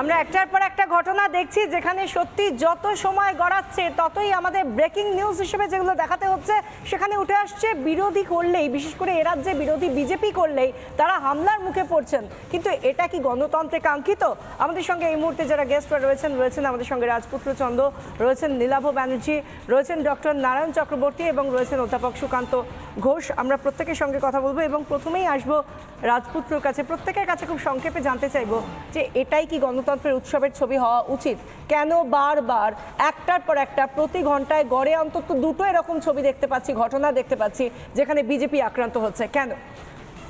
আমরা একটার পর একটা ঘটনা দেখছি যেখানে সত্যি যত সময় গড়াচ্ছে, ততই আমাদের ব্রেকিং নিউজ হিসেবে যেগুলো দেখাতে হচ্ছে, সেখানে উঠে আসছে বিরোধী করলেই, বিশেষ করে এ রাজ্যে বিরোধী বিজেপি করলেই তারা হামলার মুখে পড়ছেন। কিন্তু এটা কি গণতন্ত্রে কাঙ্ক্ষিত? আমাদের সঙ্গে এই মুহূর্তে যারা গেস্ট রয়েছেন রয়েছেন আমাদের সঙ্গে রাজপুত্র চন্দ্র, রয়েছেন নীলাভ ব্যানার্জি, রয়েছেন ডক্টর নারায়ণ চক্রবর্তী এবং রয়েছেন অধ্যাপক সুকান্ত ঘোষ। আমরা প্রত্যেকের সঙ্গে কথা বলব এবং প্রথমেই আসব রাজপুত্রর কাছে। প্রত্যেকের কাছে খুব সংক্ষেপে জানতে চাইব যে এটাই কি গণতন্ত্রের উৎসবের ছবি হওয়া উচিত। কেন বারবার একটার পর একটা প্রতি ঘন্টায় গড়ে অন্তত দুটো এরকম ছবি দেখতে পাচ্ছি, ঘটনা দেখতে পাচ্ছি, যেখানে বিজেপি আক্রান্ত হচ্ছে। কেন?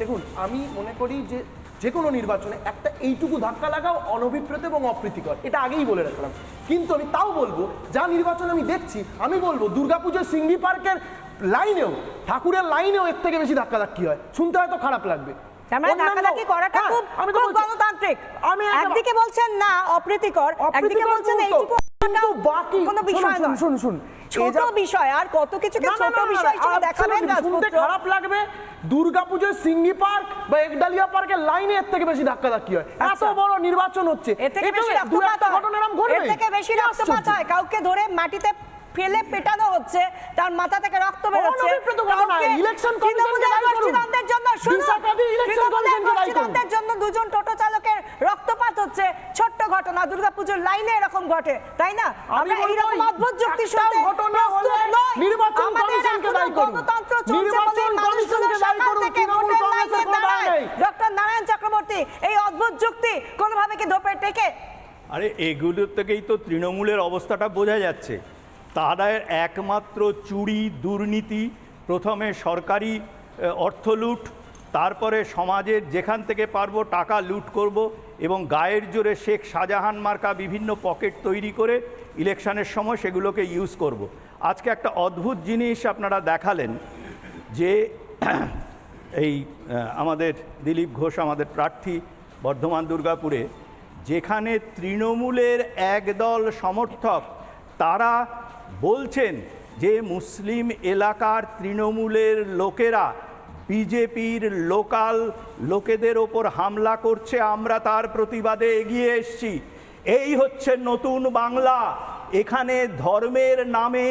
দেখুন, আমি মনে করি যে যে কোনো নির্বাচনে একটা এইটুকু ধাক্কা লাগাও অনভিপ্রেত এবং অপ্রীতিকর। এটা আগেই বলে রাখলাম। কিন্তু আমি তাও বলব, যা নির্বাচন আমি দেখছি, আমি বলব দুর্গাপুজোর সিঙ্গি পার্কের লাইনেও, ঠাকুরের লাইনেও এর থেকে বেশি ধাক্কা ধাক্কি হয়? শুনতে হয়তো খারাপ লাগবে। তার মানে ধাক্কাধাক্কি করাটা খুব খুব গণতান্ত্রিক। আমি একদিকে বলছেন না অপ্রীতিকর। একদিকে বলছেন এইটুকু কিন্তু বাকি? কোনো বিষয় শুনুন, নয়। শুনুন, শুনুন। ছোট বিষয় আর কত কিছুকে না, না, ছোট না, না, বিষয় হিসেবে দেখাবেন শুনতে খারাপ লাগবে। দুর্গাপুজোর সিঙ্গি পার্ক বা একডালিয়া পার্কের লাইনে এর থেকে বেশি ধাক্কা ধাক্কি হয় এত আচ্ছা। বড় নির্বাচন হচ্ছে। এর থেকে বেশি দু রক্তপাত ঘটনা এরকম ঘটবে এর থেকে বেশি রক্তপাত হয়। কাউকে ধরে মাটিতে ফেলে পেটানো হচ্ছে তার মাথা থেকে রক্ত বেরোচ্ছে। ঘটনা, কাউকে election commission কে তৃণমূলের দায়ী করুন। গোষ্ঠীদ্বন্দ্বের জন্য শুনুন, বিশাখাদি election তৃণমূলের commission কে দায়ী করুন। গোষ্ঠীদ্বন্দ্বের জন্য দুজন টোটো চালকের রক্তপাত হচ্ছে। ছোট্ট ঘটনা দুর্গাপুজোর লাইনে এরকম ঘটে তাই না? আমরা এইরকম অদ্ভুত যুক্তি শুনতে ঘটনা হলে নির্বাচন কমিশনকে দায়ী করুন। গণতন্ত্র চলছে নির্বাচন কমিশনকে দায়ী করুন, তৃণমূল কংগ্রেসের কোনো দায় নেই। ডক্টর নারায়ণ চক্রবর্তী এই অদ্ভুত যুক্তি কোনোভাবে কি ধোপে টেকে? আরে এগুলোর থেকেই তো তৃণমূলের অবস্থাটা বোঝা যাচ্ছে। তারা একমাত্র চুরি দুর্নীতি প্রথমে সরকারি আহ, অর্থ লুট তারপরে সমাজের যেখান থেকে পারব টাকা লুট করব এবং গায়ের জোরে শেখ শাহজাহান মার্কা বিভিন্ন পকেট তৈরি করে ইলেকশনের সময় সেগুলোকে ইউজ করব। আজকে একটা অদ্ভুত জিনিস আপনারা দেখালেন যে এই আমাদের দিলীপ ঘোষ, আমাদের প্রার্থী বর্ধমান দুর্গাপুরে যেখানে তৃণমূলের একদল সমর্থক, তারা বলছেন যে মুসলিম এলাকার তৃণমূলের লোকেরা বিজেপির লোকাল লোকেদের ওপর হামলা করছে, আমরা তার প্রতিবাদে এগিয়ে এসছি। এই হচ্ছে নতুন বাংলা। এখানে ধর্মের নামে,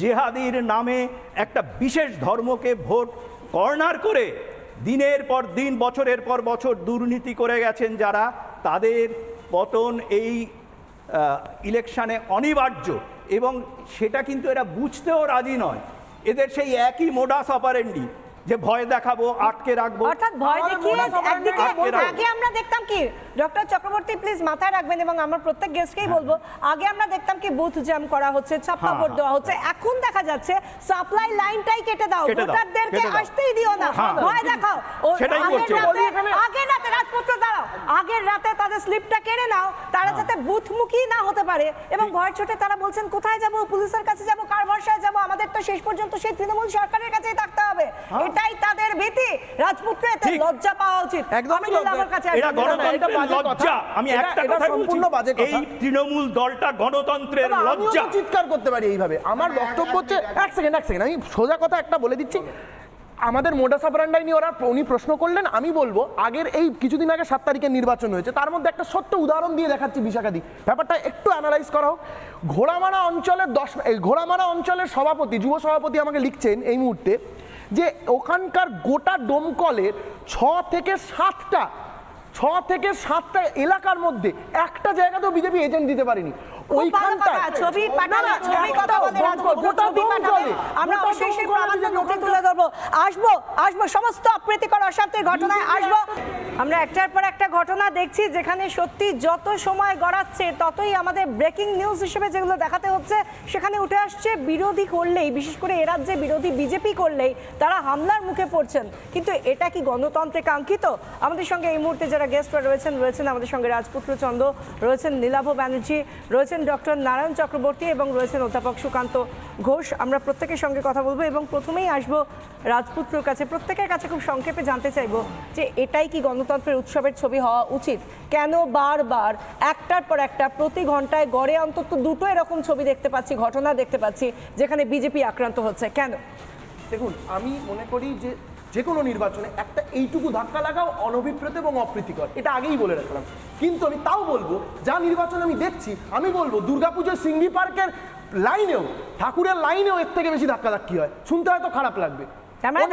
জেহাদির নামে একটা বিশেষ ধর্মকে ভোট কর্নার করে দিনের পর দিন, বছরের পর বছর দুর্নীতি করে গেছেন যারা। তাদের পতন এই ইলেকশানে অনিবার্য এবং সেটা কিন্তু এরা বুঝতেও রাজি নয়। এদের সেই একই মোডাস অপারেন্ডি যে ভয় দেখাবো আটকে রাখব। অর্থাৎ ভয় দেখিয়ে একদিকে আগে আমরা দেখতাম কি ডক্টর চক্রবর্তী প্লিজ মাথায় রাখবেন এবং আমরা প্রত্যেক গেস্টকেই বলব আগে আমরা দেখতাম কি বুথ জ্যাম করা হচ্ছে ছাপ্পা হ্যাঁ, ভোট হ্যাঁ। দেওয়া হচ্ছে এখন দেখা যাচ্ছে সাপ্লাই লাইনটাই কেটে দাও ভোটারদেরকে আসতেই দিও না। হ্যাঁ। ভয় দেখাও। ও সেটাই করছে। আগের রাতে রাজপুত্র দাঁড়াও। আগের রাতে তাদের স্লিপটা কেড়ে নাও তারা যাতে বুথমুখী না হতে পারে এবং ভয় ছোটে তারা বলছেন কোথায় যাব? পুলিশের কাছে যাব? কার তো শেষ পর্যন্ত সেই তৃণমূল সরকারের কাছেই থাকতে হবে। এটাই তাদের ভীতি। রাজপুত্রে এতে লজ্জা পাওয়া উচিত। একদমই আমার কাছে এটা গণতন্ত্রের লজ্জা। আমি একটা কথা সম্পূর্ণ বাজে কথা। এই তৃণমূল দলটা গণতন্ত্রের লজ্জা। চিৎকার করতে পারি এইভাবে। আমার বক্তব্য হচ্ছে এক সেকেন্ড এক সেকেন্ড। আমি সোজা কথা একটা বলে দিচ্ছি। আমাদের মোডাস অপারেন্ডাই নিয়ে ওরা উনি প্রশ্ন করলেন, আমি বলব, আগের এই কিছুদিন আগে সাত তারিখের নির্বাচন হয়েছে, তার মধ্যে একটা সত্য উদাহরণ দিয়ে দেখাচ্ছি বিশাখাদি। ব্যাপারটা একটু অ্যানালাইজ করা হোক ঘোড়ামারা অঞ্চলের দশ ঘোড়ামারা অঞ্চলের সভাপতি, যুব সভাপতি আমাকে লিখছেন এই মুহূর্তে যে ওখানকার গোটা ডোমকলের ছ থেকে সাতটা ছ থেকে সাতটা এলাকার মধ্যে একটা জায়গাতেও বিজেপি এজেন্ট দিতে পারেনি। খুব ছবি পাঠাবে, ছবি কথা বলে ছবি পাঠাবে। আমরা নথি তুলে ধরবো। আসব আসব সমস্ত অপ্রীতিকর অশান্তির ঘটনায় আসব। আমরা একটার পর একটা ঘটনা দেখছি যেখানে সত্যি যত সময় গড়াচ্ছে ততই আমাদের ব্রেকিং নিউজ হিসেবে যেগুলো দেখাতে হচ্ছে সেখানে উঠে আসছে বিরোধী করলেই বিশেষ করে এ রাজ্যে বিরোধী বিজেপি করলেই তারা হামলার মুখে পড়ছেন। কিন্তু এটা কি গণতন্ত্রে কাঙ্ক্ষিত? আমাদের সঙ্গে এই মুহূর্তে যারা গেস্ট রয়েছেন রয়েছেন আমাদের সঙ্গে রাজপুত্র চন্দ্র, রয়েছেন নীলাভ ব্যানার্জি, রয়েছেন ডক্টর নারায়ণ চক্রবর্তী এবং রয়েছেন অধ্যাপক সুকান্ত ঘোষ। আমরা প্রত্যেকের সঙ্গে কথা বলব এবং প্রথমেই আসব রাজপুত্রর কাছে। প্রত্যেকের কাছে খুব সংক্ষেপে জানতে চাইব যে এটাই কি গণতন্ত্রের উৎসবের ছবি হওয়া উচিত? কেন বারবার একটার পর একটা প্রতি ঘন্টায় গড়ে অন্তত দুটো এরকম ছবি দেখতে পাচ্ছি, ঘটনা দেখতে পাচ্ছি, যেখানে বিজেপি আক্রান্ত হচ্ছে? কেন? দেখুন, আমি মনে করি যে যে কোনো নির্বাচনে একটা এইটুকু ধাক্কা লাগাও অনভিপ্রেত এবং অপ্রীতিকর। এটা আগেই বলে রাখলাম। কিন্তু আমি তাও বলব যা নির্বাচন আমি দেখছি আমি বলব দুর্গাপুজোর সিঙ্গি পার্কের লাইনেও ঠাকুরের লাইনেও এর থেকে বেশি ধাক্কা ধাক্কি হয়। শুনতে হয়তো খারাপ লাগবে। মানে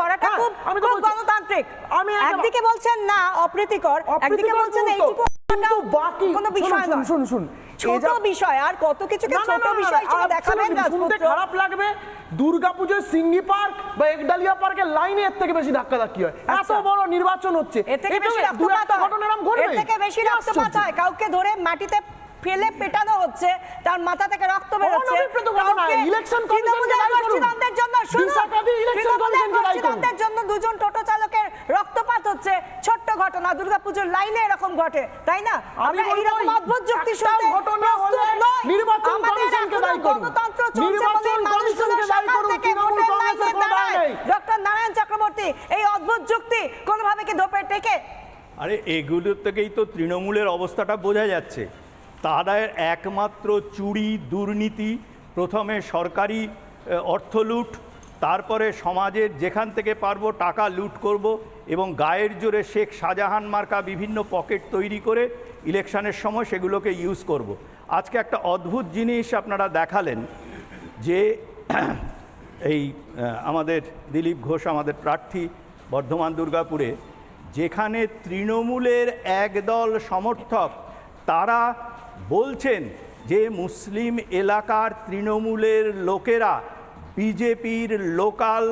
করাটা হ্যাঁ, খুব আমি খুব গণতান্ত্রিক। আমি একদিকে বলছেন না অপ্রীতিকর। একদিকে বলছেন এইটুকু কিন্তু বাকি কোনো বিষয় শুনুন, নয়। শুনুন, শুনুন। ছোট বিষয় আর কত কিছুকে ছোট বিষয় হিসেবে দেখাবেন শুনতে খারাপ লাগবে। দুর্গাপুজোর সিঙ্গি পার্ক বা একডালিয়া পার্কের লাইনে এর থেকে বেশি ধাক্কা ধাক্কি হয়। এত আচ্ছা। বড় নির্বাচন হচ্ছে। এর থেকে বেশি রক্তপাত একটা। ঘটনা এরকম ঘটবে এর থেকে বেশি রক্তপাত হয়। কাউকে ধরে মাটিতে ফেলে পেটানো হচ্ছে তার মাথা থেকে রক্ত বেরোচ্ছে অনভিপ্রেত ঘটনা, কাউকে election commission কে তৃণমূলের দায়ী করুন। গোষ্ঠীদ্বন্দ্বের জন্য শুনুন, বিশাখাদি election তৃণমূলের commission কে দায়ী করুন। গোষ্ঠীদ্বন্দ্বের জন্য দুজন টোটো চালকের রক্তপাত হচ্ছে। ছোট্ট ঘটনা দুর্গাপুজোর লাইনে এরকম ঘটে তাই না? আমি আমরা এইরকম অদ্ভুত যুক্তি শুনতে ঘটনা হলে নির্বাচন কমিশনকে দায়ী করুন। গণতন্ত্র চলছে নির্বাচন কমিশনকে দায়ী করুন, তৃণমূল কংগ্রেসের কোনো দায় নেই। ডক্টর নারায়ণ চক্রবর্তী এই অদ্ভুত যুক্তি কোনোভাবে কি ধোপে টেকে? আরে এগুলোর থেকেই তো তৃণমূলের অবস্থাটা বোঝা যাচ্ছে। তারা একমাত্র চুরি দুর্নীতি প্রথমে সরকারি আহ, অর্থ লুট তারপরে সমাজের যেখান থেকে পারব টাকা লুট করব এবং গায়ের জোরে শেখ শাহজাহান মার্কা বিভিন্ন পকেট তৈরি করে ইলেকশনের সময় সেগুলোকে ইউজ করব। আজকে একটা অদ্ভুত জিনিস আপনারা দেখালেন যে এই আমাদের দিলীপ ঘোষ, আমাদের প্রার্থী বর্ধমান দুর্গাপুরে যেখানে তৃণমূলের একদল সমর্থক, তারা বলছেন যে মুসলিম এলাকার তৃণমূলের লোকেরা বিজেপির লোকাল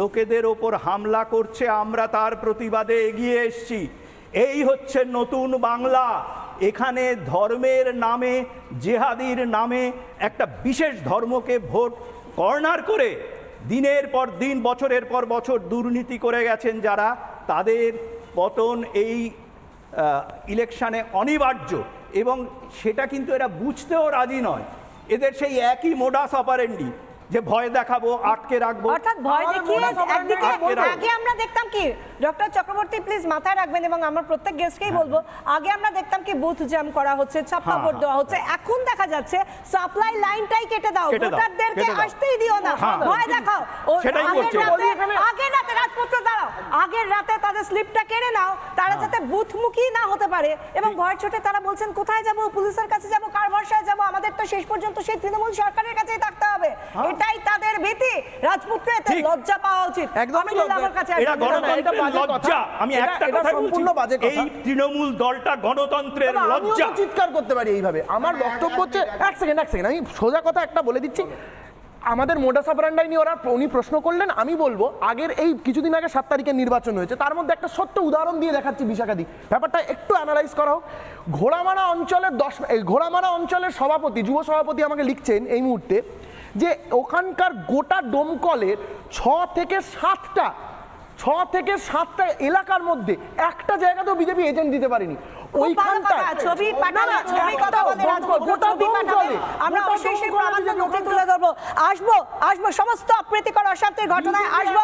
লোকেদের ওপর হামলা করছে, আমরা তার প্রতিবাদে এগিয়ে এসছি। এই হচ্ছে নতুন বাংলা। এখানে ধর্মের নামে, জেহাদির নামে একটা বিশেষ ধর্মকে ভোট কর্নার করে দিনের পর দিন, বছরের পর বছর দুর্নীতি করে গেছেন যারা। তাদের পতন এই ইলেকশানে অনিবার্য এবং সেটা কিন্তু এরা বুঝতেও রাজি নয়। এদের সেই একই মোডাস অপারেন্ডি যে ভয় দেখাবো আটকে রাখব। অর্থাৎ ভয় দেখিয়ে একদিকে আগে আমরা দেখতাম কি ডক্টর চক্রবর্তী প্লিজ মাথায় রাখবেন এবং আমরা প্রত্যেক গেস্টকেই বলব আগে আমরা দেখতাম কি বুথ জ্যাম করা হচ্ছে ছাপ্পা হ্যাঁ, ভোট হ্যাঁ। দেওয়া হচ্ছে এখন দেখা যাচ্ছে সাপ্লাই লাইনটাই কেটে দাও ভোটারদেরকে আসতেই দিও না হ্যাঁ। ভয় দেখাও। সেটাই করছে। রাতে এখানে- রাতে রাজপুত্র দাঁড়াও আগের রাতে তাদের স্লিপটা কেড়ে নাও তারা যাতে বুথমুখী না হতে পারে এবং ভয় ছোটে তারা বলছেন কোথায় যাব পুলিশের কাছে যাব কার ভরসায় যাব আমাদের শেষ পর্যন্ত সেই তৃণমূল সরকারের কাছেই থাকতে হবে। এটাই তাদের ভীতি। রাজপুত্রে এতে লজ্জা পাওয়া উচিত। একদমই। আমার কাছে এরা এটা গণতন্ত্রের লজ্জা। আমি একটা কথা সম্পূর্ণ বাজে কথা। এই তৃণমূল দলটা গণতন্ত্রের লজ্জা। চিৎকার করতে পারি এইভাবে। আমার বক্তব্য হচ্ছে এক সেকেন্ড এক সেকেন্ড আমি সোজা কথা একটা বলে দিচ্ছি। আমাদের মোডাস অপারেন্ডাই নিয়ে ওরা উনি প্রশ্ন করলেন, আমি বলব, আগের এই কিছুদিন আগে সাত তারিখের নির্বাচন হয়েছে, তার মধ্যে একটা সত্য উদাহরণ দিয়ে দেখাচ্ছি বিশাখাদি। ব্যাপারটা একটু অ্যানালাইজ করা। হোক ঘোড়ামারা অঞ্চলের দশ এই ঘোড়ামারা অঞ্চলের সভাপতি, যুব সভাপতি আমাকে লিখছেন এই মুহূর্তে যে ওখানকার গোটা ডোমকলের ছ থেকে সাতটা ছ থেকে সাতটা এলাকার মধ্যে একটা জায়গাতেও বিজেপি এজেন্ট দিতে পারেনি। ওইখানটায় কথা, ছবি পাঠানো না, না, ছবি কথা বলে গোটা ছবি আমরা অবশ্যই নথি তুলে ধরবো। আসব আসব সমস্ত অপ্রীতিকর অশান্তির ঘটনায় আসব।